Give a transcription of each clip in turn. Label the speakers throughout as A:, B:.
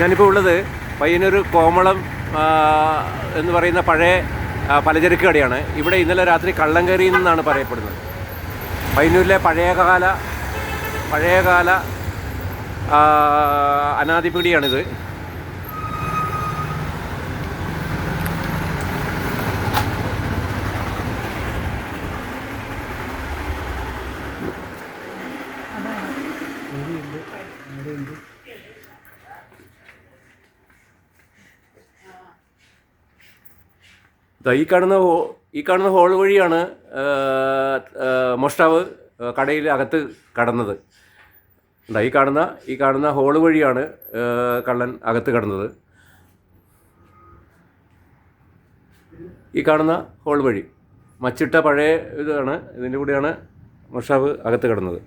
A: ഞാനിപ്പോൾ ഉള്ളത് പയ്യന്നൂർ കോമളം എന്ന് പറയുന്ന പഴയ പലചരക്ക് കടയാണ്. ഇവിടെ ഇന്നലെ രാത്രി കള്ളം കയറി എന്നാണ് പറയപ്പെടുന്നത്. പയ്യന്നൂരിലെ പഴയകാല പഴയകാല അനാദിപീടിയാണിത്. Thank ദാ ഈ കാണുന്ന ഈ കാണുന്ന ഹോൾ വഴിയാണ് മോഷ്ടാവ് കടയിൽ അകത്ത് കടന്നത്. ഈ കാണുന്ന ഈ കാണുന്ന ഹോൾ വഴിയാണ് കള്ളൻ അകത്ത് കടന്നത്. ഈ കാണുന്ന ഹോൾ വഴി. മച്ചിട്ട പഴയ ഇതാണ് ഇതിന്റെ കൂടെയാണ് മോഷ്ടാവ് അകത്ത് കടന്നത്.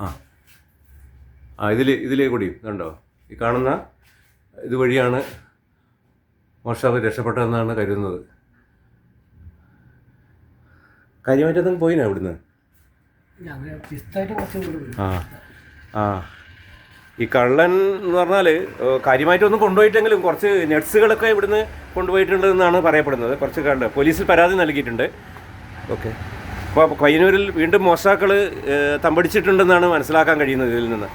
A: ആ. ആ ഇതിൽ ഇതിലേ കൂടി ഇതുണ്ടോ? ഈ കാണുന്ന ഇതുവഴിയാണ് മോഷാവ് രക്ഷപ്പെട്ടതെന്നാണ് കരുതുന്നത്. കാര്യമായിട്ടൊന്നും പോയിനാ ഇവിടുന്ന്? ആ ആ. ഈ കള്ളൻ എന്ന് പറഞ്ഞാൽ കാര്യമായിട്ടൊന്നും കൊണ്ടുപോയിട്ടെങ്കിലും കുറച്ച് നട്സുകളൊക്കെ ഇവിടുന്ന് കൊണ്ടുപോയിട്ടുണ്ടെന്നാണ് പറയപ്പെടുന്നത്. കുറച്ച് കണ്ട് പോലീസിൽ പരാതി നൽകിയിട്ടുണ്ട്. ഓക്കെ. അപ്പോൾ പയ്യന്നൂരിൽ വീണ്ടും മോഷ്ടാക്കൾ തമ്പടിച്ചിട്ടുണ്ടെന്നാണ് മനസ്സിലാക്കാൻ കഴിയുന്നത് ഇതിൽ നിന്ന്.